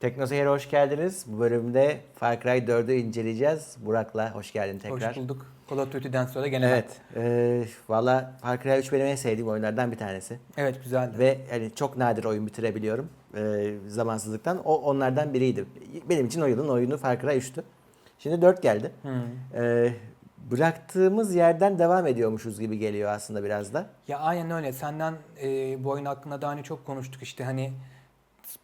Teknoseyir'e hoş geldiniz. Bu bölümde Far Cry 4'ü inceleyeceğiz. Burak'la hoş geldin tekrar. Hoş bulduk. Call of Duty'den sonra gene Evet. E, Valla Far Cry 3 benim en sevdiğim oyunlardan bir tanesi. Evet güzeldi. Ve yani çok nadir oyun bitirebiliyorum e, zamansızlıktan. O onlardan biriydi. Benim için o yılın oyunu Far Cry 3'tü. Şimdi 4 geldi. Hmm. E, bıraktığımız yerden devam ediyormuşuz gibi geliyor aslında biraz da. Ya aynen öyle. Senden e, bu oyun hakkında daha önce çok konuştuk işte hani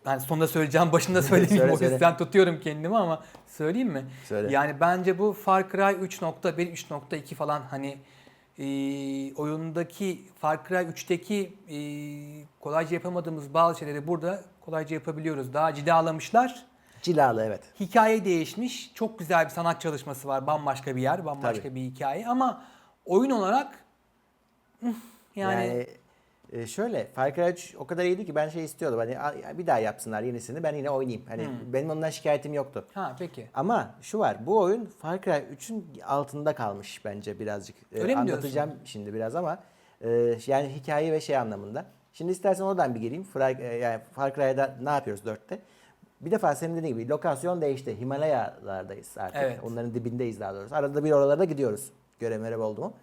ben sonunda söyleyeceğim başında söylemeyeyim Söyle, o söyle. yüzden tutuyorum kendimi ama söyleyeyim mi? Söyle. Yani bence bu Far Cry 3.1 3.2 falan hani e, oyundaki Far Cry 3'teki e, kolayca yapamadığımız bazı şeyleri burada kolayca yapabiliyoruz. Daha ciddi alamışlar. Cilalı evet. Hikaye değişmiş. Çok güzel bir sanat çalışması var. Bambaşka bir yer, bambaşka Tabii. bir hikaye ama oyun olarak yani, Yani, e, şöyle Far Cry 3 o kadar iyiydi ki ben şey istiyordum. Hani bir daha yapsınlar yenisini ben yine oynayayım. Hani Hmm. benim ondan şikayetim yoktu. ha peki. Ama şu var bu oyun Far Cry 3'ün altında kalmış bence birazcık. E, Öyle mi Anlatacağım şimdi biraz ama e, yani hikaye ve şey anlamında. Şimdi istersen oradan bir gireyim. Far, e, yani Far Cry'da ne yapıyoruz 4'te? Bir defa senin dediğin gibi lokasyon değişti. Himalayalardayız artık. Evet. Onların dibindeyiz daha doğrusu. Arada bir oralara gidiyoruz. Görev merev oldu mu?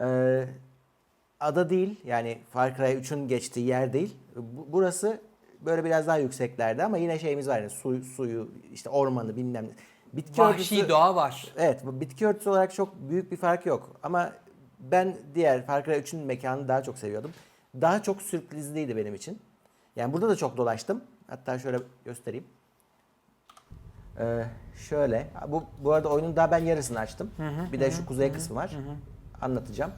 Ee, ada değil yani Far Cry 3'ün geçtiği yer değil. Bu- Burası böyle biraz daha yükseklerde ama yine şeyimiz var yani su, suyu işte ormanı bilmem ne. Bitki Vahşi örtüsü- doğa var. Evet bitki örtüsü olarak çok büyük bir fark yok. Ama ben diğer Far Cry 3'ün mekanını daha çok seviyordum. Daha çok sürprizliydi benim için. Yani burada da çok dolaştım. Hatta şöyle göstereyim. Ee, şöyle. Bu, bu arada oyunun daha ben yarısını açtım. bir de şu kuzey kısmı var. Anlatacağım.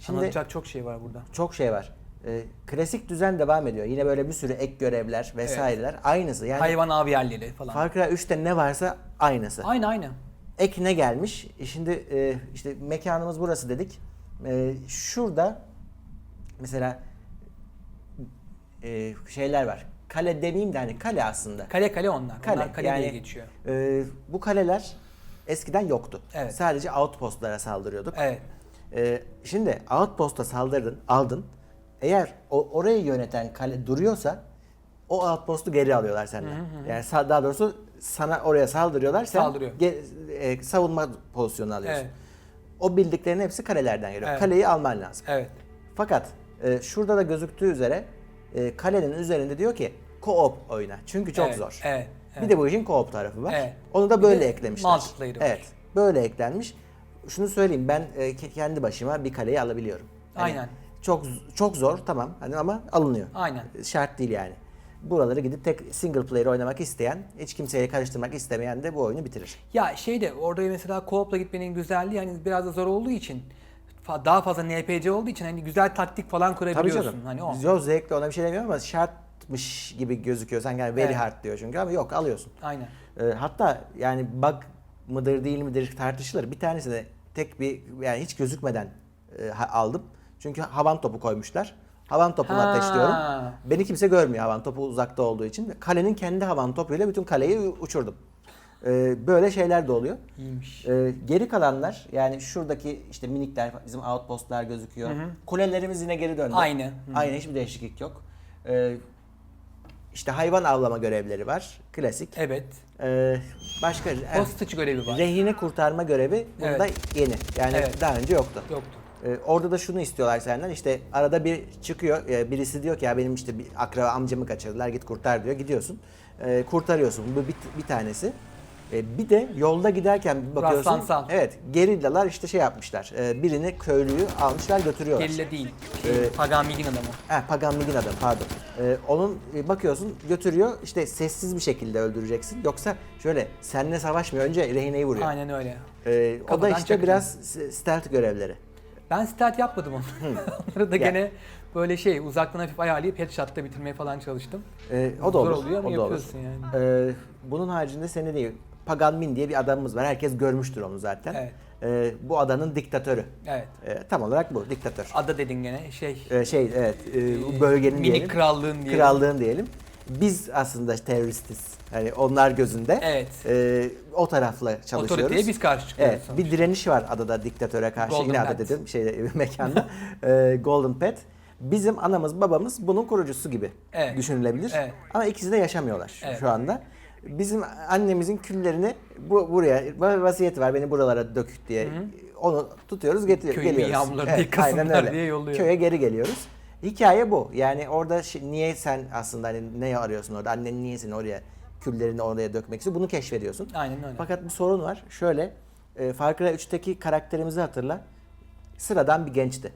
Şimdi Anlatacak çok şey var burada. çok şey var. Ee, klasik düzen devam ediyor. Yine böyle bir sürü ek görevler vesaireler. Aynısı. Yani Hayvan av yerleri falan. Far Cry 3'te ne varsa aynısı. Aynı aynı. Ek ne gelmiş? E Şimdi e, işte mekanımız burası dedik. E, şurada mesela e, şeyler var. Kale demeyeyim de hani kale aslında. Kale kale onlar. Kale, Onlar kale diye geçiyor. E, bu kaleler eskiden yoktu. Evet. Sadece outpostlara saldırıyorduk. Evet. E, şimdi outposta saldırdın, aldın. Eğer o, orayı yöneten kale duruyorsa o outpostu geri alıyorlar senden. Yani sa- daha doğrusu sana oraya saldırıyorlar. Sen Saldırıyor. ge- e, savunma pozisyonu alıyorsun. Evet. O bildiklerin hepsi kalelerden geliyor. Evet. Kaleyi alman lazım. Evet. Fakat e, şurada da gözüktüğü üzere e, kalenin üzerinde diyor ki co-op oyna. Çünkü çok Evet, zor. evet, Bir evet. de bu işin co-op tarafı var. Evet. Onu da Bir böyle de eklemişler. multiplayer'ı var. Evet. Böyle eklenmiş. Şunu söyleyeyim ben e, ke- kendi başıma bir kaleyi alabiliyorum. Hani Aynen. Çok çok zor tamam hani ama alınıyor. Aynen. Şart değil yani. Buraları gidip tek single player oynamak isteyen, hiç kimseyle karıştırmak istemeyen de bu oyunu bitirir. Ya şey de orada mesela co-op'la gitmenin güzelliği hani biraz da zor olduğu için daha fazla NPC olduğu için hani güzel taktik falan Tabii kurabiliyorsun. canım. Hani o. Yo zevkli ona bir şey demiyorum ama şartmış gibi gözüküyor. Sanki yani very Evet. hard diyor çünkü ama yok alıyorsun. Aynen. Ee, hatta yani bug mıdır değil midir tartışılır. Bir tanesini tek bir yani hiç gözükmeden e, aldım. Çünkü havan topu koymuşlar. Havan topunu Ha. ateşliyorum. Beni kimse görmüyor havan topu uzakta olduğu için. Kalenin kendi havan topuyla bütün kaleyi uçurdum. Ee, böyle şeyler de oluyor. İyiymiş. Ee, geri kalanlar yani şuradaki işte minikler bizim outpostlar gözüküyor. Kulelerimiz yine geri döndü. Aynı. Hı. Aynı hiçbir değişiklik yok. Ee, işte hayvan avlama görevleri var. Klasik. Evet. Ee, başka Hostage görevi var. rehine kurtarma görevi bunda yeni. Yani Evet. daha önce yoktu. Yoktu. Ee, orada da şunu istiyorlar senden işte arada bir çıkıyor e, birisi diyor ki ya benim işte bir akraba amcamı kaçırdılar git kurtar diyor gidiyorsun Ee, kurtarıyorsun bu bir, bir tanesi. Ee, bir de yolda giderken bir bakıyorsun Rastlansal. evet gerillalar işte şey yapmışlar Ee, birini köylüyü almışlar götürüyorlar. Gerilla değil. Şey, Ee, Pagan Migin adamı. Ha, Pagan Migin adam pardon. Ee, onun e, bakıyorsun götürüyor işte sessiz bir şekilde öldüreceksin. Yoksa şöyle seninle savaşmıyor önce rehineyi vuruyor. Aynen öyle. Ee, o da Kafadan işte çakıyor. biraz s- stealth görevleri. Ben start yapmadım onu. Onları da Ya. gene böyle şey uzaktan hafif ayarlayıp headshot'ta bitirmeye falan çalıştım. Ee, o da Zor olur. oluyor ama o da olur. yapıyorsun yani. Ee, bunun haricinde senin değil. Pagan Min diye bir adamımız var. Herkes görmüştür onu zaten. Evet. Ee, bu adanın diktatörü. Evet. Ee, tam olarak bu diktatör. Ada dedin gene şey. Ee, şey evet e, bu bölgenin Minik diyelim. krallığın diye. krallığın diyelim. Biz aslında teröristiz. Yani onlar gözünde. Evet. Ee, o tarafla çalışıyoruz. Otoriteye biz karşı çıkıyoruz. Evet, sonuçta. bir direniş var adada diktatöre karşı. Golden Yine ada Path. dedim şey mekanda. Ee, Golden Path. Bizim anamız babamız bunun kurucusu gibi Evet. düşünülebilir. Evet. Ama ikisi de yaşamıyorlar Evet. şu anda. Bizim annemizin küllerini bu buraya va- vasiyeti var beni buralara dök diye onu tutuyoruz getiriyor Köyün geliyoruz. yıkasınlar aynen öyle. diye yolluyor. Köye geri geliyoruz. Hikaye bu. Yani orada niye sen aslında hani ne arıyorsun orada? Annen niye seni oraya küllerini oraya dökmek istiyor? Bunu keşfediyorsun. Aynen öyle. Fakat bir sorun var. Şöyle e, Far Cry 3'teki karakterimizi hatırla. Sıradan bir gençti.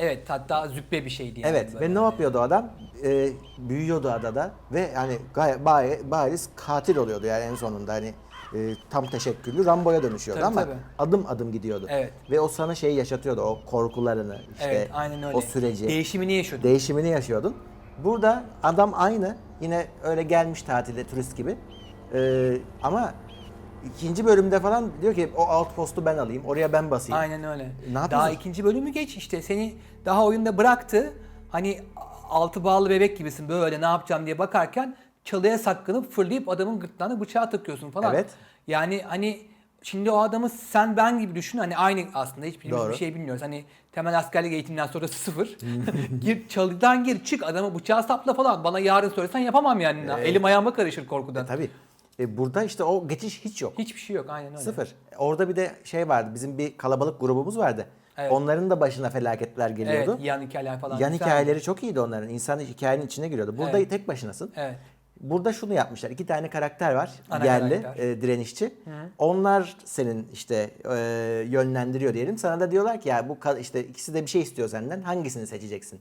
Evet hatta züppe bir şeydi yani. Evet ve ne yapıyordu adam? Ee, büyüyordu adada ve yani gayet bay- bariz katil oluyordu yani en sonunda hani e, tam teşekküllü Rambo'ya dönüşüyordu Tabii, ama tabii. adım adım gidiyordu. Evet. Ve o sana şeyi yaşatıyordu o korkularını işte Evet aynen öyle. o süreci Değişimini yaşıyordun. değişimini yaşıyordun. Burada adam aynı yine öyle gelmiş tatile turist gibi Ee, ama ikinci bölümde falan diyor ki o outpost'u ben alayım oraya ben basayım. Aynen öyle. Ne daha yapıyorsun? ikinci bölümü geç işte seni daha oyunda bıraktı. Hani altı bağlı bebek gibisin böyle ne yapacağım diye bakarken çalıya saklanıp fırlayıp adamın gırtlağına bıçağı takıyorsun falan. Evet. Yani hani şimdi o adamı sen ben gibi düşün hani aynı aslında hiçbirimiz Doğru. bir şey bilmiyoruz. Hani temel askerlik eğitiminden sonra sıfır. gir çalıdan gir çık adamı bıçağı sapla falan. Bana yarın söylesen yapamam yani. Elim ayağıma karışır korkudan. Tabii. E, burada işte o geçiş hiç yok. Hiçbir şey yok aynen öyle. Sıfır. Orada bir de şey vardı. Bizim bir kalabalık grubumuz vardı. Evet. Onların da başına felaketler geliyordu. Evet yan hikayeler falan. Yan hikayeleri çok iyiydi onların. İnsan hikayenin içine giriyordu. Burada Evet. tek başınasın. Evet. Burada şunu yapmışlar. İki tane karakter var. Ana yerli, karakter. e, direnişçi. Onlar senin işte e, yönlendiriyor diyelim. Sana da diyorlar ki ya bu işte ikisi de bir şey istiyor senden. Hangisini seçeceksin?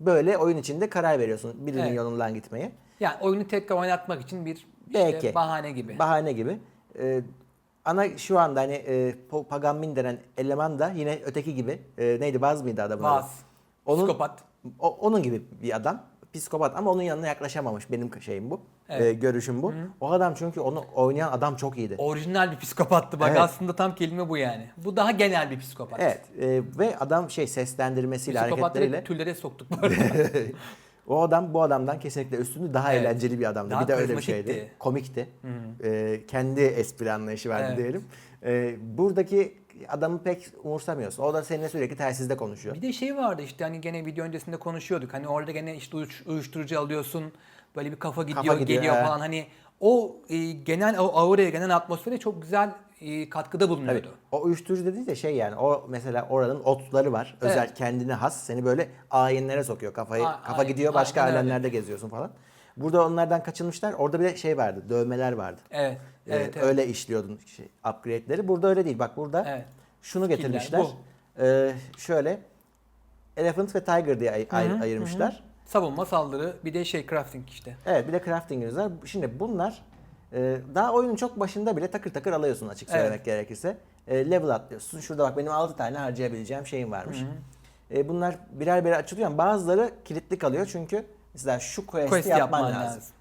Böyle oyun içinde karar veriyorsun birinin Evet. yolundan gitmeye. Yani oyunu tekrar oynatmak için bir işte Belki. bahane gibi. Bahane gibi. Ee, ana şu anda hani e, Paganmin denen eleman da yine öteki gibi. e, neydi Baz mıydı adamın? Vaz. Onun, Psikopat. o- onun gibi bir adam. Psikopat ama onun yanına yaklaşamamış. Benim şeyim bu. Evet. e, görüşüm bu. O adam çünkü onu oynayan adam çok iyiydi. Orijinal bir psikopattı bak Evet. aslında tam kelime bu yani. Bu daha genel bir psikopat. Evet. e, ve adam şey seslendirmesiyle, Psikopatları hareketleriyle türlere soktuk bu arada. o adam bu adamdan kesinlikle üstündü. Daha Evet. eğlenceli bir adamdı. Daha bir de öyle bir şeydi. Komikti. Ee, kendi espri anlayışı vardı Evet. diyelim. Ee, buradaki adamı pek umursamıyorsun. O da seninle sürekli telsizde konuşuyor. bir de şey vardı işte hani gene video öncesinde konuşuyorduk. Hani orada gene işte uyuş- uyuşturucu alıyorsun. Böyle bir kafa gidiyor, gidiyor, geliyor evet. falan. Hani o e, genel o auraya, genel atmosfere çok güzel e, katkıda bulunuyordu. Tabii. O uyuşturucu dediği de şey yani o mesela oranın otları var. Özel Evet. kendine has. Seni böyle ayinlere sokuyor kafayı. A- kafa gidiyor başka alemlerde geziyorsun falan. Burada onlardan kaçınmışlar. Orada bir de şey vardı. Dövmeler vardı. Evet. Ee, Evet, evet. Öyle işliyordun şey, upgrade'leri. Burada öyle değil. Bak burada Evet. şunu getirmişler. Ee, şöyle Elephant ve Tiger diye ay- ay- ayırmışlar. Savunma, saldırı, bir de şey crafting işte. Evet bir de crafting'imiz var. Şimdi bunlar e, daha oyunun çok başında bile takır takır alıyorsun açık Evet. söylemek gerekirse. E, level atlıyorsun. Şurada bak benim 6 tane harcayabileceğim şeyim varmış. E, bunlar birer birer açılıyor ama bazıları kilitli kalıyor çünkü mesela şu quest'i Quest yapman, yapman lazım. lazım.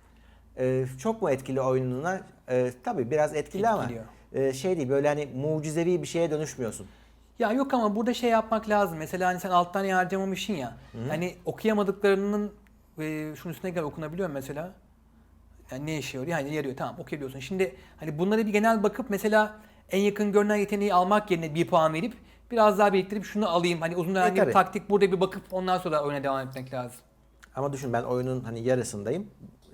E, çok mu etkili oyununa? E, tabii biraz etkili Etkiliyor. ama e, şey değil böyle hani mucizevi bir şeye dönüşmüyorsun. Ya yok ama burada şey yapmak lazım. Mesela hani sen alttan harcamamışsın ya. Hani okuyamadıklarının e, şunun üstüne göre okunabiliyor mesela. Yani ne işe yarıyor? Yani yarıyor tamam okuyabiliyorsun. Şimdi hani bunlara bir genel bakıp mesela en yakın görünen yeteneği almak yerine bir puan verip biraz daha biriktirip şunu alayım. Hani uzun dönemli bir E, tabii. taktik burada bir bakıp ondan sonra oyuna devam etmek lazım. Ama düşün ben oyunun hani yarısındayım.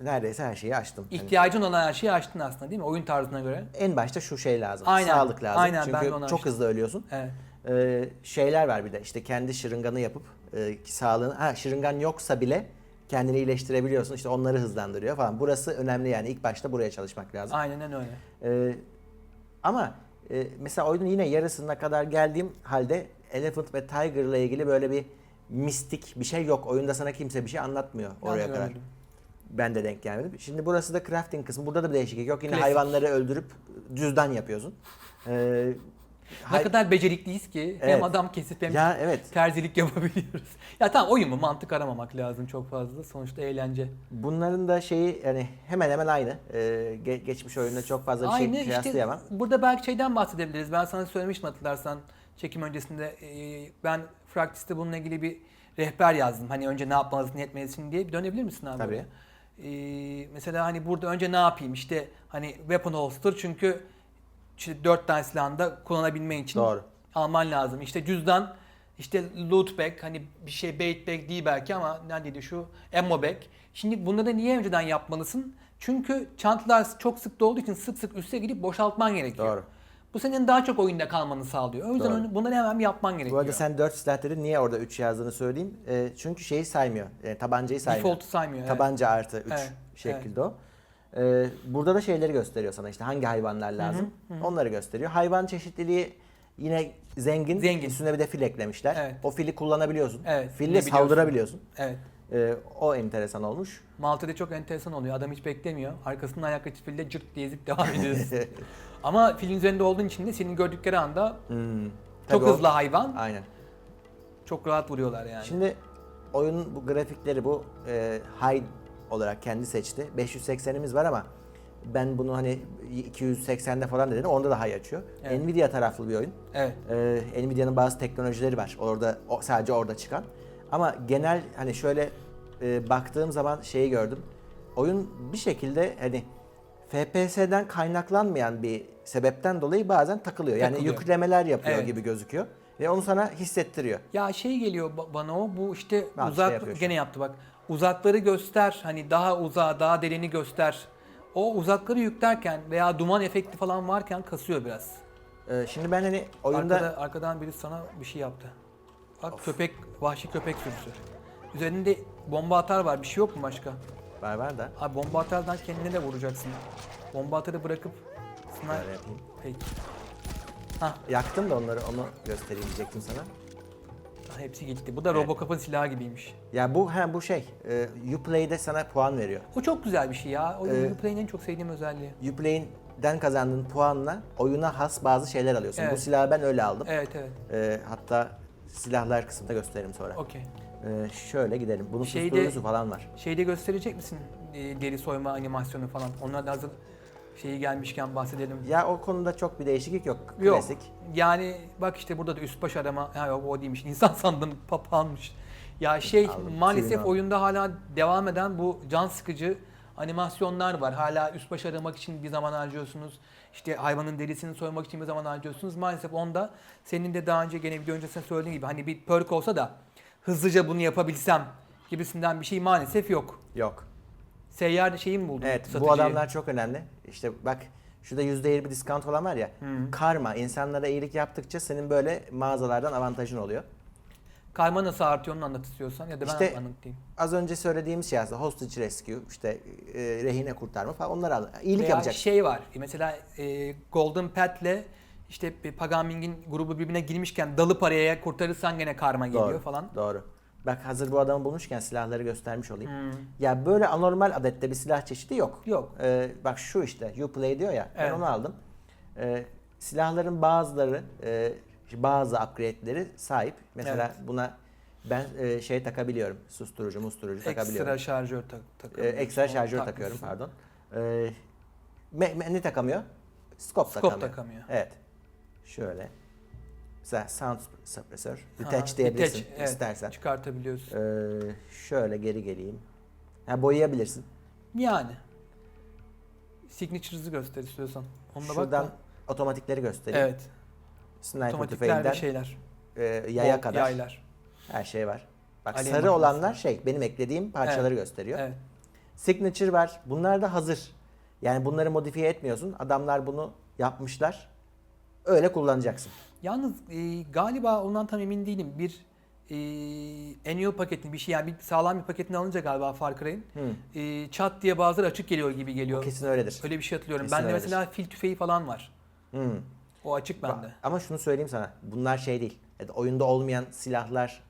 Neredeyse her şeyi açtım. Hani İhtiyacın olan her şeyi açtın aslında değil mi? Oyun tarzına göre. en başta şu şey lazım. Aynen, Sağlık lazım. aynen, ben de Çünkü onu çok açtım. hızlı ölüyorsun. Evet. Ee, şeyler var bir de işte kendi şırınganı yapıp e, sağlığını ha şırıngan yoksa bile kendini iyileştirebiliyorsun. İşte onları hızlandırıyor falan. Burası önemli yani ilk başta buraya çalışmak lazım. Aynen öyle. Ee, ama e, mesela oyunun yine yarısına kadar geldiğim halde Elephant ve Tiger ile ilgili böyle bir mistik bir şey yok. Oyunda sana kimse bir şey anlatmıyor oraya de kadar. Ben de denk gelmedim. Şimdi burası da crafting kısmı. Burada da bir değişiklik yok. Yine Klasik. hayvanları öldürüp cüzdan yapıyorsun. Ee, Ne hay- kadar becerikliyiz ki hem Evet. adam kesip hem ya evet. terzilik yapabiliyoruz. Ya tamam oyun mu mantık aramamak lazım çok fazla. Sonuçta eğlence. Bunların da şeyi yani hemen hemen aynı. Ee, ge- geçmiş oyunda çok fazla bir Aynı şey işte kıyaslayamam. burada belki şeyden bahsedebiliriz. Ben sana söylemiştim hatırlarsan çekim öncesinde e, ben Fractis'te bununla ilgili bir rehber yazdım. Hani önce ne yapmalısın, ne etmelisin diye bir dönebilir misin abi? Tabii. Ee, mesela hani burada önce ne yapayım? İşte hani weapon holster çünkü işte dört tane silahını da kullanabilmen için Doğru. alman lazım. İşte cüzdan işte loot bag hani bir şey bait bag değil belki ama neredeydi şu ammo bag. Şimdi bunları niye önceden yapmalısın? Çünkü çantalar çok sık dolduğu için sık sık üste gidip boşaltman gerekiyor. Doğru. Bu senin daha çok oyunda kalmanı sağlıyor. O yüzden Doğru. bunları hemen yapman Bu gerekiyor. arada sen 4 silah dedin. Niye orada 3 yazdığını söyleyeyim. E, çünkü şeyi saymıyor. E, tabancayı saymıyor. Default'u saymıyor. evet. Tabanca artı 3 Evet, şeklinde o. E, burada da şeyleri gösteriyor sana işte hangi hayvanlar lazım. Onları gösteriyor. Hayvan çeşitliliği yine zengin. Zengin. Üstüne bir de fil eklemişler. Evet. O fili kullanabiliyorsun. Evet, Fille saldırabiliyorsun. Evet. E, o enteresan olmuş. Malta'da çok enteresan oluyor. Adam hiç beklemiyor. Arkasından ayak açıp fille cırt diye ezip devam ediyorsun. Ama filin üzerinde olduğun için de senin gördükleri anda Hmm. çok Tabii o- hızlı hayvan. Aynen. Çok rahat vuruyorlar yani. Şimdi oyunun bu grafikleri bu e, high olarak kendi seçti. 580'imiz var ama ben bunu hani 280'de falan dedim. Onda da high açıyor. Evet. Nvidia taraflı bir oyun. Evet. Ee, Nvidia'nın bazı teknolojileri var. Orada sadece orada çıkan. Ama genel hani şöyle e, baktığım zaman şeyi gördüm. Oyun bir şekilde hani FPS'den kaynaklanmayan bir sebepten dolayı bazen takılıyor. Yani Takılıyor. yüklemeler yapıyor Evet. gibi gözüküyor. Ve onu sana hissettiriyor. Ya şey geliyor ba- bana o bu işte uzak şey yapıyor şu gene yaptı bak. Uzakları göster hani daha uzağa daha derini göster. O uzakları yüklerken veya duman efekti falan varken kasıyor biraz. Ee, şimdi ben hani oyunda Arkada, arkadan biri sana bir şey yaptı. Bak köpek, vahşi köpek sürüsü. Üzerinde bomba atar var. Bir şey yok mu başka? var var da Abi bomba atardan kendine de vuracaksın. Bomba atarı bırakıp sniper... Peki. Hah, Yaktım da onları onu göstereyim diyecektim sana. Hepsi gitti. Bu da Evet. Robocop'un silahı gibiymiş. Ya bu ha bu şey. E, Uplay'de sana puan veriyor. O çok güzel bir şey ya. O Ee, Uplay'in en çok sevdiğim özelliği. Uplay'den kazandığın puanla oyuna has bazı şeyler alıyorsun. Bu Evet. silahı ben öyle aldım. Evet evet. E, hatta silahlar kısmında gösteririm sonra. Okey. E, şöyle gidelim. Bunun Şeyde- falan var. Şeyde gösterecek misin? E, deri soyma animasyonu falan. Onlar da hazır şeyi gelmişken bahsedelim. Ya o konuda çok bir değişiklik yok. Yok. Klasik. Yani bak işte burada da üst baş arama. Yok o değilmiş. İnsan sandım papağanmış. Ya şey Aldım, maalesef oyunda hala devam eden bu can sıkıcı animasyonlar var. Hala üst baş aramak için bir zaman harcıyorsunuz. İşte hayvanın derisini soymak için bir zaman harcıyorsunuz. Maalesef onda senin de daha önce gene video öncesinde söylediğin gibi hani bir perk olsa da hızlıca bunu yapabilsem gibisinden bir şey maalesef yok. Yok. Seyyar şeyi mi buldun? Evet bu satıcıyı? adamlar çok önemli. İşte bak şurada %20 diskant olan var ya. Hı. Karma. insanlara iyilik yaptıkça senin böyle mağazalardan avantajın oluyor. Karma nasıl artıyor onu anlat istiyorsan ya da ben İşte- anlatayım. Az önce söylediğimiz şey aslında hostage rescue, işte e, rehine kurtarma falan onları al. İyilik Veya yapacaksın. şey var. Mesela e, Golden Pet'le işte Pagaming'in grubu birbirine girmişken dalı paraya kurtarırsan gene karma geliyor Doğru, falan. Doğru. Bak hazır bu adamı bulmuşken silahları göstermiş olayım. Hmm. Ya böyle anormal adette bir silah çeşidi yok. Yok. Ee, bak şu işte Uplay diyor ya ben Evet. onu aldım. Ee, silahların bazıları e, bazı upgrade'leri sahip. Mesela buna ben e, şey takabiliyorum. Susturucu, musturucu takabiliyorum. Ekstra şarjör tak Ee, takıyorsun. ekstra şarjör Onu takıyorum pardon. Ee, me- me- ne takamıyor? Scope, Scope takamıyor. takamıyor. Evet. Şöyle. Mesela sound suppressor. Detach diyebilirsin detach, evet, istersen. Çıkartabiliyorsun. Ee, şöyle geri geleyim. Ha, boyayabilirsin. Yani. Signatures'ı göster istiyorsan. Onunla Şuradan da. otomatikleri göstereyim. Evet. Otomatikler ve şeyler. e, yaya Bol kadar Yaylar. her şey var. Bak Alev sarı olanlar şey benim eklediğim parçaları gösteriyor. Evet. Signature var. Bunlar da hazır. Yani bunları modifiye etmiyorsun. Adamlar bunu yapmışlar. Öyle kullanacaksın. Yalnız e, galiba ondan tam emin değilim. Bir e, annual paketini bir şey yani bir sağlam bir paketini alınca galiba Far Cry'in e, çat diye bazıları açık geliyor gibi geliyor. Kesin öyledir. Öyle bir şey hatırlıyorum. Kesin bende öyledir. mesela fil tüfeği falan var. Hı. O açık Ba- bende. Ama şunu söyleyeyim sana. Bunlar şey değil. Yani oyunda olmayan silahlar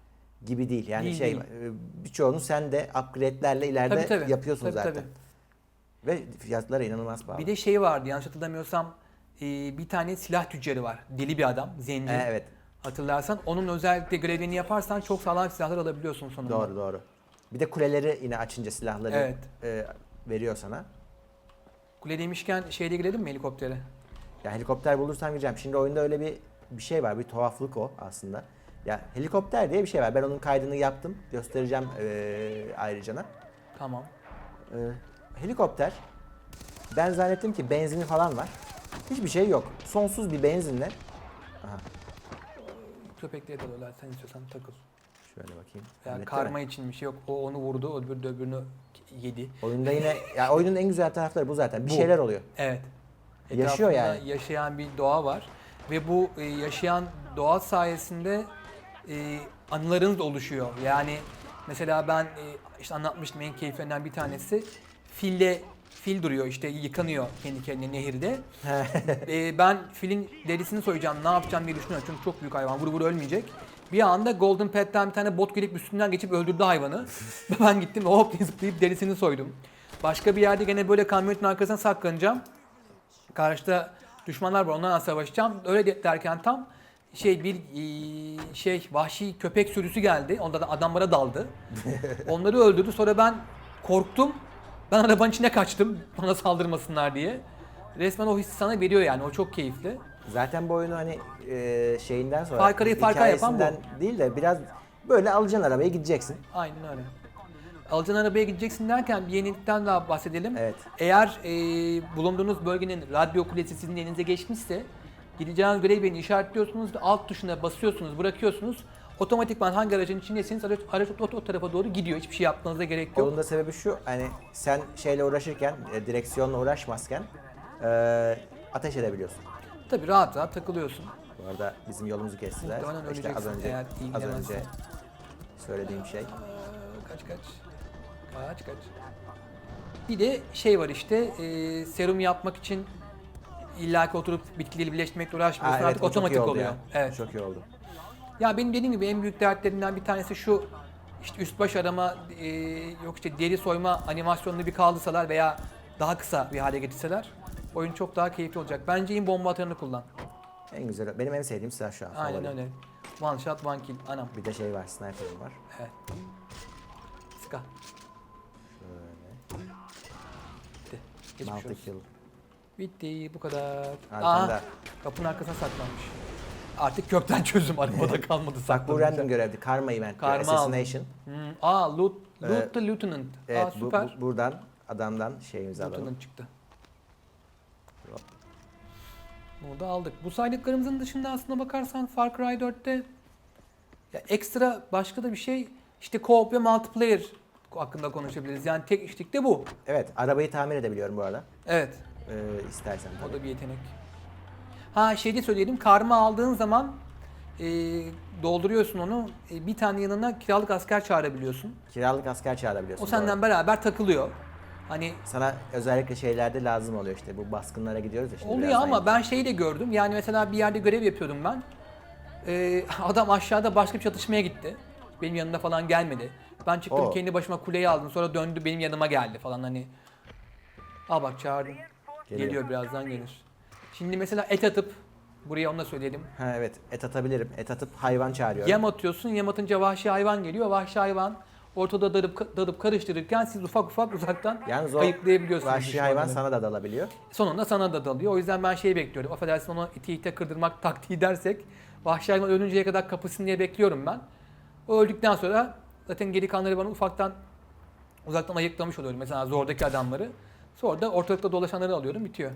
gibi değil. Yani Değil, şey değil. e, birçoğunu sen de upgrade'lerle ileride Tabii, tabii. yapıyorsun Tabii, zaten. Ve fiyatları inanılmaz pahalı. Bir de şey vardı yanlış hatırlamıyorsam e, bir tane silah tüccarı var. Deli bir adam, zenci. E, evet. Hatırlarsan onun özellikle görevini yaparsan çok sağlam silahlar alabiliyorsun sonunda. Doğru doğru. Bir de kuleleri yine açınca silahları Evet. e, veriyor sana. Kule demişken şeyde girelim mi helikoptere? Ya helikopter bulursam gireceğim. Şimdi oyunda öyle bir bir şey var. Bir tuhaflık o aslında. Ya helikopter diye bir şey var. Ben onun kaydını yaptım. Göstereceğim e, ayrıca. Tamam. E, helikopter ben zannettim ki benzini falan var. Hiçbir şey yok. Sonsuz bir benzinle. Aha. köpekliğe dalıyorlar. Sen istiyorsan takıl. Şöyle bakayım. Ya Halletti karma mi? için bir şey yok. O onu vurdu, öbürü de öbürünü yedi. Oyunda yine ya oyunun en güzel tarafları bu zaten. Bir Bu. şeyler oluyor. Evet. Yaşıyor Etrafında yani. yaşayan bir doğa var. Ve bu e, yaşayan doğa sayesinde e, anılarınız da oluşuyor. Yani mesela ben e, işte anlatmıştım en keyiflerinden bir tanesi. Fille fil duruyor işte yıkanıyor kendi kendine nehirde. E, ben filin derisini soyacağım ne yapacağım diye düşünüyorum. Çünkü çok büyük hayvan vur vur ölmeyecek. Bir anda Golden Pet'ten bir tane bot gelip üstünden geçip öldürdü hayvanı. ben gittim hop diye zıplayıp derisini soydum. Başka bir yerde gene böyle kamyonetin arkasına saklanacağım. Karşıda düşmanlar var onlarla savaşacağım. Öyle de- derken tam şey bir e, şey vahşi köpek sürüsü geldi. Onda da adam bana daldı. Onları öldürdü. Sonra ben korktum. Ben arabanın içine kaçtım bana saldırmasınlar diye. Resmen o hissi sana veriyor yani. O çok keyifli. Zaten bu oyunu hani e, şeyinden sonra Far Cry'ı Far Cry yapan bu. hikayesinden değil de biraz böyle alacaksın arabaya gideceksin. Aynen öyle. Alacağın arabaya gideceksin derken bir yenilikten daha bahsedelim. Evet. Eğer e, bulunduğunuz bölgenin radyo kulesi sizin elinize geçmişse gideceğiniz görev yerini işaretliyorsunuz ve alt tuşuna basıyorsunuz, bırakıyorsunuz. Otomatikman hangi aracın içindeyseniz araç, araç o, o tarafa doğru gidiyor. Hiçbir şey yapmanıza gerek yok. Onun da sebebi şu hani sen şeyle uğraşırken e, direksiyonla uğraşmazken e, ateş edebiliyorsun. Tabii rahat rahat takılıyorsun. Bu arada bizim yolumuzu kestiler. Muhtemelen İşte az öleceksin önce eğer iyi az gidemezsen. önce söylediğim şey. Aa, kaç kaç. Kaç kaç. Bir de şey var işte e, serum yapmak için illaki oturup bitkileri birleştirmekle uğraşmıyorsun. Aa, evet, Artık o çok iyi otomatik oldu oluyor. ya. Evet. Çok iyi oldu. Ya benim dediğim gibi en büyük dertlerinden bir tanesi şu işte üst baş arama e, yok işte deri soyma animasyonunu bir kaldırsalar veya daha kısa bir hale getirseler oyun çok daha keyifli olacak. Bence in bomba atarını kullan. En güzel. Benim en sevdiğim silah şu an. Aynen öyle. One shot one kill. Anam. Bir de şey var, sniper'ım var. Evet. Sıka. Şöyle. Bitti. Geçmiş Multi olsun. kill. Bitti bu kadar. Arkanda. Aa, kapının arkasına saklanmış. Artık kökten çözüm arabada kalmadı Bak bu random görevdi. Karma event. Karma diyor, Assassination. Hmm, aa loot, Ee, loot the lieutenant. Evet aa bu, süper. bu- buradan adamdan şeyimizi alalım. lieutenant çıktı. Bunu da aldık. Bu saydıklarımızın dışında aslında bakarsan Far Cry 4'te ya ekstra başka da bir şey işte co-op ve multiplayer hakkında konuşabiliriz. Yani tek işlik de bu. Evet arabayı tamir edebiliyorum bu arada. Evet. Ee, istersen O tabii. da bir yetenek. Ha şey de söyleyelim. Karma aldığın zaman e, dolduruyorsun onu. E, bir tane yanına kiralık asker çağırabiliyorsun. Kiralık asker çağırabiliyorsun. O senden doğru. beraber takılıyor. Hani Sana özellikle şeylerde lazım oluyor işte bu baskınlara gidiyoruz ya şimdi oluyor ama yapacağım. ben şeyi de gördüm. Yani mesela bir yerde görev yapıyordum ben. E, adam aşağıda başka bir çatışmaya gitti. Benim yanımda falan gelmedi. Ben çıktım Oo. kendi başıma kuleyi aldım. Sonra döndü benim yanıma geldi falan hani. Al bak çağırdım. Geliyor. Geliyor birazdan gelir. Şimdi mesela et atıp buraya onu da söyleyelim. Ha evet et atabilirim. Et atıp hayvan çağırıyorum. Yem atıyorsun, yem atınca vahşi hayvan geliyor. Vahşi hayvan ortada dalıp, dalıp karıştırırken siz ufak ufak uzaktan Yalnız o ayıklayabiliyorsunuz. vahşi hayvan sana da dalabiliyor. Sonunda sana da dalıyor. O yüzden ben şeyi bekliyorum. Affedersin onu iti ite kırdırmak taktiği dersek vahşi hayvan ölünceye kadar kapısın diye bekliyorum ben. O öldükten sonra zaten geri kalanları bana ufaktan uzaktan ayıklamış oluyorum. Mesela zordaki adamları. Sonra da ortalıkta dolaşanları alıyorum. Bitiyor.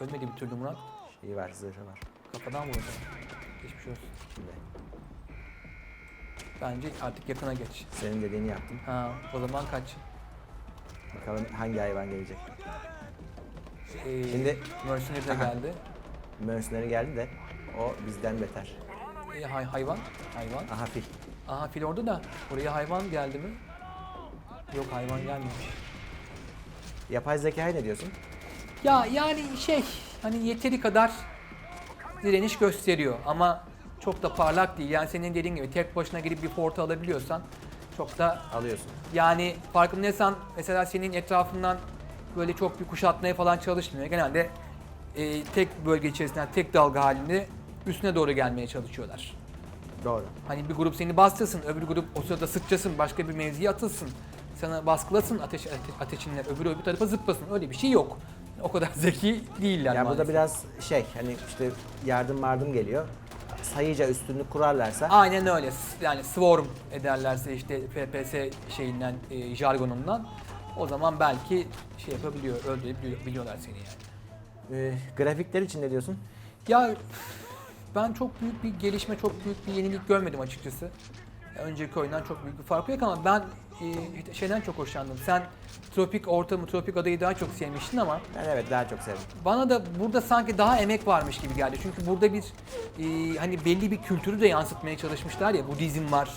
Ölmedi bir türlü Murat. Şeyi var zırhı var. Kafadan vurdu. Geçmiş olsun. Şimdi Bence artık yakına geç. senin dediğini yaptım. Ha, o zaman kaç? Bakalım hangi hayvan gelecek. Ee, Şimdi- Mercenary de geldi. Mercenary geldi de o bizden beter. Ee, hay- hayvan. Hayvan. Aha fil. Aha fil orada da. Oraya hayvan geldi mi? Yok hayvan gelmemiş. Yapay zekaya ne diyorsun? Ya yani şey hani yeteri kadar direniş gösteriyor ama çok da parlak değil. Yani senin dediğin gibi tek başına girip bir porta alabiliyorsan çok da Alıyorsun. Yani farkındaysan mesela senin etrafından böyle çok bir kuşatmaya falan çalışmıyor. Genelde e, tek bölge içerisinden tek dalga halinde üstüne doğru gelmeye çalışıyorlar. Doğru. Hani bir grup seni bastırsın, öbür grup o sırada sıkçasın, başka bir mevziye atılsın. Sana baskılasın ateş, ate, ateşinler, öbürü öbür tarafa zıplasın. Öyle bir şey yok. O kadar zeki değiller Ya burada maalesef. biraz şey hani işte yardım yardım geliyor. Sayıca üstünlük kurarlarsa Aynen öyle. S- Yani swarm ederlerse işte FPS şeyinden, e, jargonundan o zaman belki şey yapabiliyor, öldürebiliyorlar seni yani. e, grafikler için ne diyorsun? Ya Ben çok büyük bir gelişme, çok büyük bir yenilik görmedim açıkçası. Önceki oyundan çok büyük bir fark yok ama ben e, şeyden çok hoşlandım. Sen tropik ortamı, tropik adayı daha çok sevmiştin ama Ben evet daha çok sevdim. bana da burada sanki daha emek varmış gibi geldi. Çünkü burada bir e, hani belli bir kültürü de yansıtmaya çalışmışlar ya. Budizm var.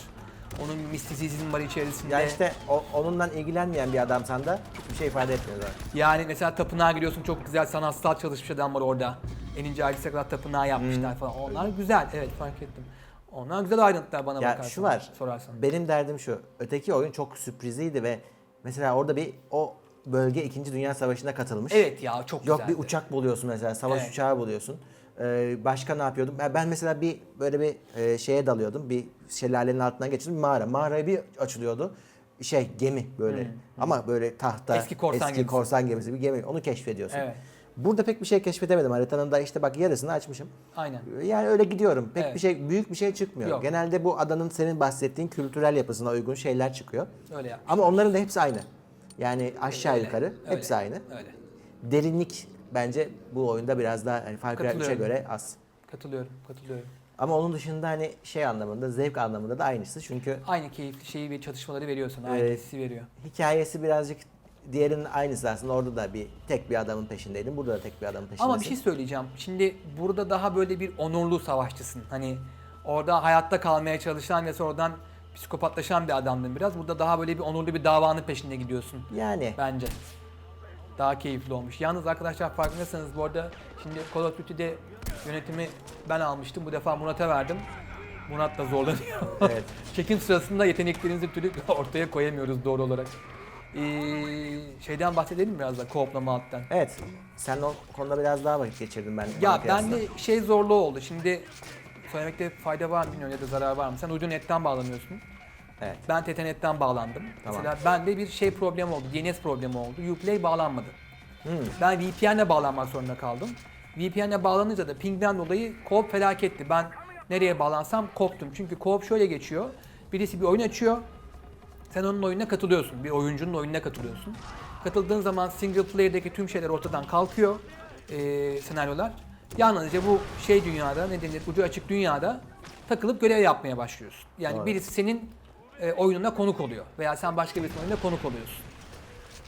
Onun mistisizm var içerisinde. Ya işte o, onunla ilgilenmeyen bir adamsan da hiçbir şey ifade etmiyor zaten. Yani mesela tapınağa giriyorsun çok güzel sanatsal çalışmış adam var orada. Eninci ailesi kadar tapınağı yapmışlar Hmm. falan. Onlar güzel. Evet fark ettim. Onlar güzel ayrıntılar bana Ya bakarsan. şu var. Sorarsan. Benim derdim şu. Öteki oyun çok sürprizliydi ve mesela orada bir o bölge 2. Dünya Savaşı'na katılmış. Evet ya çok Yok güzeldi. bir uçak buluyorsun mesela, savaş Evet. uçağı buluyorsun. Ee, başka ne yapıyordum? Ya Ben mesela bir böyle bir e, şeye dalıyordum. Bir şelalenin altından geçiyordum. Bir Mağara. Mağaraya bir açılıyordu. Şey gemi böyle. Ama böyle tahta. Eski korsan eski gemisi. korsan gemisi bir gemi. Onu keşfediyorsun. Evet. Burada pek bir şey keşfedemedim. Haritanın da işte bak yarısını açmışım. Aynen. Yani öyle gidiyorum. Pek Evet. bir şey büyük bir şey çıkmıyor. Yok. Genelde bu adanın senin bahsettiğin kültürel yapısına uygun şeyler çıkıyor. Öyle yap. Ama onların da hepsi aynı. Yani aşağı Öyle, yukarı öyle, hepsi aynı. Öyle. Derinlik bence bu oyunda biraz daha hani Far Cry 3'e Katılıyorum. göre az. Katılıyorum. Katılıyorum. Ama onun dışında hani şey anlamında, zevk anlamında da aynısı. Çünkü Aynı keyifli şeyi ve çatışmaları veriyorsun. Aynı Evet. hissi veriyor. hikayesi birazcık diğerinin aynısı aslında. Orada da bir tek bir adamın peşindeydim. Burada da tek bir adamın peşindesin. Ama bir şey söyleyeceğim. Şimdi burada daha böyle bir onurlu savaşçısın. Hani orada hayatta kalmaya çalışan ve sonradan psikopatlaşan bir adamdın biraz. Burada daha böyle bir onurlu bir davanın peşinde gidiyorsun Yani bence. Daha keyifli olmuş. Yalnız arkadaşlar farkındaysanız bu arada şimdi Call of Duty'de yönetimi ben almıştım. Bu defa Murat'a verdim. Murat da zorlanıyor. evet. Çekim sırasında yeteneklerinizi türlü ortaya koyamıyoruz doğru olarak. Ee, şeyden bahsedelim biraz da alttan. Evet. Sen o konuda biraz daha vakit geçirdin ben. Ya kıyasla. bende şey zorluğu oldu. Şimdi söylemekte fayda var mı bilmiyorum ya da zarar var mı? Sen uydu netten bağlanıyorsun. Evet. Ben TTNet'ten bağlandım. Tamam. Mesela bende bir şey problemi oldu. DNS problemi oldu. Uplay bağlanmadı. Hmm. Ben VPN'le bağlanmak zorunda kaldım. VPN'le bağlanınca da pingden dolayı co-op felaketti. Ben nereye bağlansam koptum. Çünkü co-op şöyle geçiyor. Birisi bir oyun açıyor. Sen onun oyununa katılıyorsun. Bir oyuncunun oyununa katılıyorsun. Katıldığın zaman single player'deki tüm şeyler ortadan kalkıyor. Ee, senaryolar. Yalnızca bu şey dünyada ne denir ucu açık dünyada takılıp görev yapmaya başlıyorsun. Yani Doğru. birisi senin e, oyununa konuk oluyor. Veya sen başka birisinin oyununa konuk oluyorsun.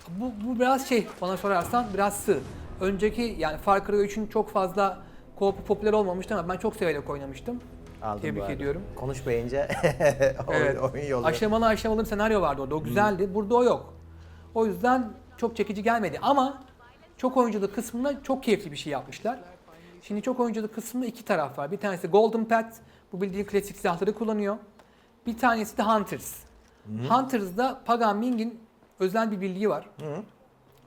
Bu, bu biraz şey bana sorarsan biraz sığ. Önceki yani Far Cry 3'ün çok fazla co popüler olmamıştı ama ben çok severek oynamıştım. Aldım bu Tebrik arada. ediyorum. Konuşmayınca oyun, Evet. oyun yolluyor. Aşamalı aşamalı bir senaryo vardı orada. O güzeldi. Burada o yok. O yüzden çok çekici gelmedi. Ama çok oyunculuk kısmında çok keyifli bir şey yapmışlar. Şimdi çok oyunculuk kısmında iki taraf var. Bir tanesi Golden Path. Bu bildiğin klasik silahları kullanıyor. Bir tanesi de Hunters. Hunters'da Pagan Ming'in özel bir birliği var.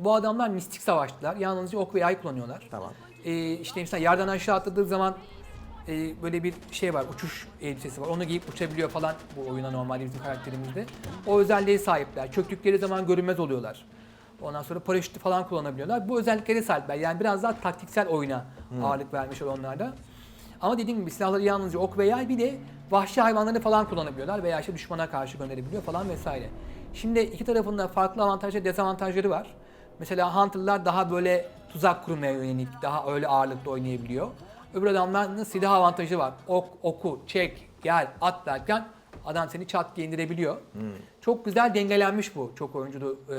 Bu adamlar mistik savaşçılar. Yalnızca ok ve yay kullanıyorlar. Tamam. Ee, işte mesela yerden aşağı atladığı zaman e, böyle bir şey var, uçuş elbisesi var. Onu giyip uçabiliyor falan bu oyuna normalde bizim karakterimizde. O özelliğe sahipler. Çöktükleri zaman görünmez oluyorlar. Ondan sonra paraşütü falan kullanabiliyorlar. Bu özelliklere sahipler. Yani biraz daha taktiksel oyuna ağırlık vermişler onlarda. Ama dediğim gibi silahları yalnızca ok ve yay bir de vahşi hayvanları falan kullanabiliyorlar veya işte düşmana karşı gönderebiliyor falan vesaire. Şimdi iki tarafında farklı avantaj ve dezavantajları var. Mesela Hunter'lar daha böyle tuzak kurmaya yönelik, daha öyle ağırlıklı oynayabiliyor. Öbür adamların silah avantajı var. Ok, oku, çek, gel, at derken adam seni çat diye indirebiliyor. Çok güzel dengelenmiş bu çok oyunculu e,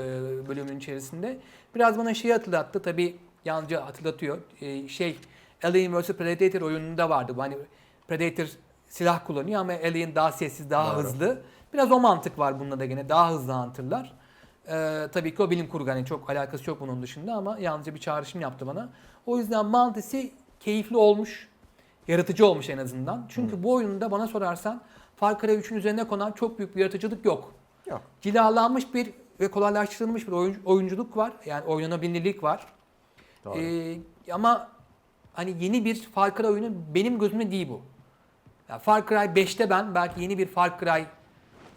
bölümün içerisinde. Biraz bana şeyi hatırlattı tabii yalnızca hatırlatıyor. E, şey Alien vs Predator oyununda vardı. Hani Predator silah kullanıyor ama Alien daha sessiz, daha Doğru. hızlı. Biraz o mantık var bunda da gene. Daha hızlı Hunter'lar. Ee, tabii ki o bilim kurgu hani çok alakası yok bunun dışında ama yalnızca bir çağrışım yaptı bana. O yüzden Mantis'i keyifli olmuş, yaratıcı olmuş en azından. Çünkü bu oyunda bana sorarsan Far Cry 3'ün üzerine konan çok büyük bir yaratıcılık yok. Yok. Cilalanmış bir ve kolaylaştırılmış bir oyun- oyunculuk var. Yani oynanabilirlik var. Doğru. Ee, ama hani yeni bir Far Cry oyunu benim gözümde değil bu. Yani Far Cry 5'te ben belki yeni bir Far Cry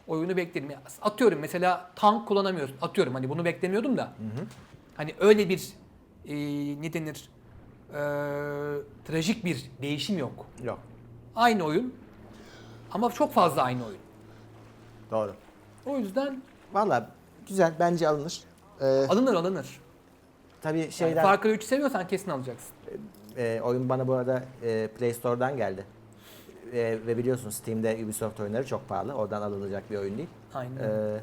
oyunu beklerim. Atıyorum mesela tank kullanamıyorsun. Atıyorum hani bunu beklemiyordum da. Hani öyle bir e, ne denir trajik bir değişim yok. Yok. Aynı oyun ama çok fazla aynı oyun. Doğru. O yüzden Valla güzel bence alınır. Ee, alınır alınır. tabii Yani şeyden Far Cry 3'ü seviyorsan kesin alacaksın. e, oyun bana bu arada e, Play Store'dan geldi. e, ve biliyorsun Steam'de Ubisoft oyunları çok pahalı. Oradan alınacak bir oyun değil. Aynen. Ee,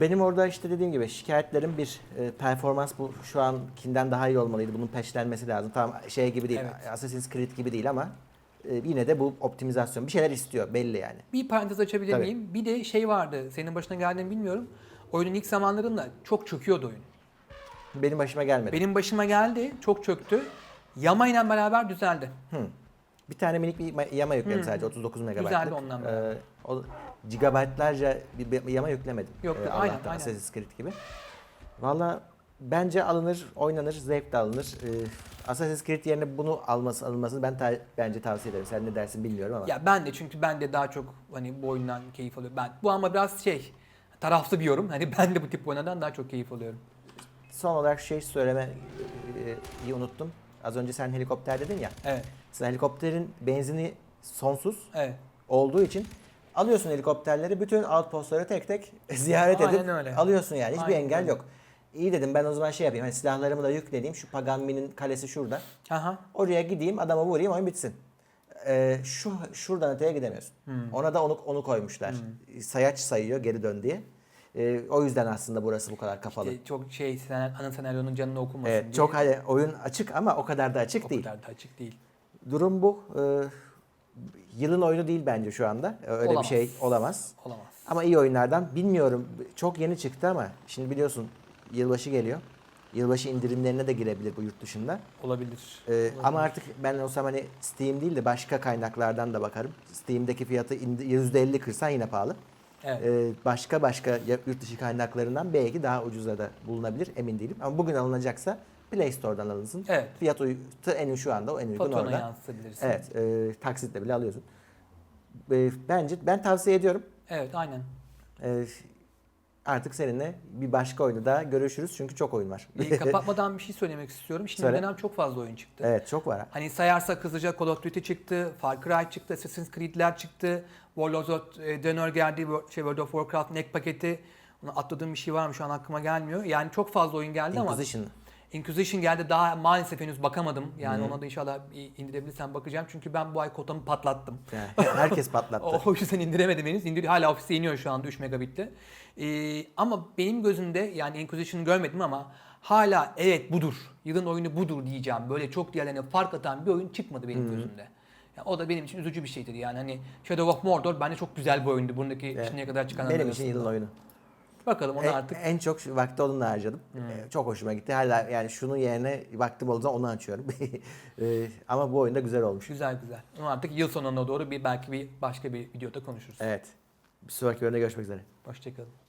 benim orada işte dediğim gibi şikayetlerim bir e, performans bu şu ankinden daha iyi olmalıydı. Bunun peşlenmesi lazım. Tamam şey gibi değil. Evet. Assassin's Creed gibi değil ama e, yine de bu optimizasyon bir şeyler istiyor belli yani. Bir parantez açabilir Tabii. miyim? Bir de şey vardı. Senin başına geldiğini bilmiyorum. Oyunun ilk zamanlarında çok çöküyordu oyun. Benim başıma gelmedi. Benim başıma geldi. Çok çöktü. Yama ile beraber düzeldi. Bir tane minik bir ma- yama yükledim Hı. sadece 39 megabaytlık. Güzeldi ondan beraber. Ee, o gigabaytlarca bir, yama yüklemedim. Yok, Ee, aynen, aynen. Assassin's Creed gibi. Valla bence alınır, oynanır, zevk de alınır. Ee, Assassin's Creed yerine bunu alması alınmasını ben ta- bence tavsiye ederim. Sen ne dersin bilmiyorum ama. Ya ben de çünkü ben de daha çok hani bu oyundan keyif alıyorum. Ben bu ama biraz şey taraflı bir yorum. Hani ben de bu tip oyunlardan daha çok keyif alıyorum. Son olarak şey söylemeyi unuttum. Az önce sen helikopter dedin ya. Evet. Sen helikopterin benzini sonsuz Evet. olduğu için alıyorsun helikopterleri bütün outpostları tek tek ziyaret Aynen edip öyle. alıyorsun yani hiçbir Aynen engel öyle. yok. İyi dedim ben o zaman şey yapayım hani silahlarımı da yükleneyim şu Paganmi'nin kalesi şurada. Aha. Oraya gideyim adama vurayım oyun bitsin. Ee, şu şuradan öteye gidemiyorsun. Hmm. Ona da onu onu koymuşlar. Sayaç sayıyor geri dön diye. Ee, o yüzden aslında burası bu kadar kapalı. İşte çok şey sen- ana senaryonun canını okumasın evet, diye. çok hani oyun açık ama o kadar da açık o değil. kadar da açık değil. Durum bu. Ee, yılın oyunu değil bence şu anda. Öyle Olamaz. bir şey olamaz. Olamaz. Ama iyi oyunlardan bilmiyorum. Çok yeni çıktı ama şimdi biliyorsun yılbaşı geliyor. Yılbaşı indirimlerine de girebilir bu yurt dışında. Olabilir. Ee, ama artık ben olsam hani Steam değil de başka kaynaklardan da bakarım. Steam'deki fiyatı indi- %50 kırsan yine pahalı. Evet. Ee, başka başka yurt dışı kaynaklarından belki daha ucuza da bulunabilir emin değilim. Ama bugün alınacaksa Play Store'dan alınsın. Evet. Fiyat uy- en şu anda o en uygun Faturana orada. yansıtabilirsin. Evet, e, taksitle bile alıyorsun. E, bence ben tavsiye ediyorum. Evet aynen. E, artık seninle bir başka oyunu daha görüşürüz çünkü çok oyun var. Bir kapatmadan bir şey söylemek istiyorum. Şimdi Söyle. bu dönem çok fazla oyun çıktı. evet, çok var. ha. Hani sayarsak hızlıca Call of Duty çıktı, Far Cry çıktı, Assassin's Creed'ler çıktı, Warlords of e, Draenor geldi, şey, World of Warcraft'ın ek paketi. Atladığım bir şey var mı şu an aklıma gelmiyor. Yani çok fazla oyun geldi ama Inquisition. Inquisition geldi daha maalesef henüz bakamadım. Yani ona da inşallah indirebilirsem bakacağım. Çünkü ben bu ay kotamı patlattım. Yani herkes patlattı. O yüzden indiremedim henüz. İndir, hala ofiste iniyor şu anda 3 megabitte. Ee, ama benim gözümde yani Inquisition'ı görmedim ama hala evet budur. Yılın oyunu budur diyeceğim. Böyle çok diğerlerine fark atan bir oyun çıkmadı benim gözümde. Yani o da benim için üzücü bir şeydir yani. Hani Shadow of Mordor bence çok güzel bir oyundu. Buradaki Evet. şimdiye kadar çıkanlar Benim için yılın oyunu. Bakalım onu En, artık en çok vakti onunla harcadım. E, çok hoşuma gitti. Hala yani şunun yerine vaktim olduğu zaman onu açıyorum. E, ama bu oyunda güzel olmuş. güzel güzel. Onu artık yıl sonuna doğru bir belki bir başka bir videoda konuşuruz. Evet. Bir sonraki bölümde görüşmek üzere. Hoşçakalın.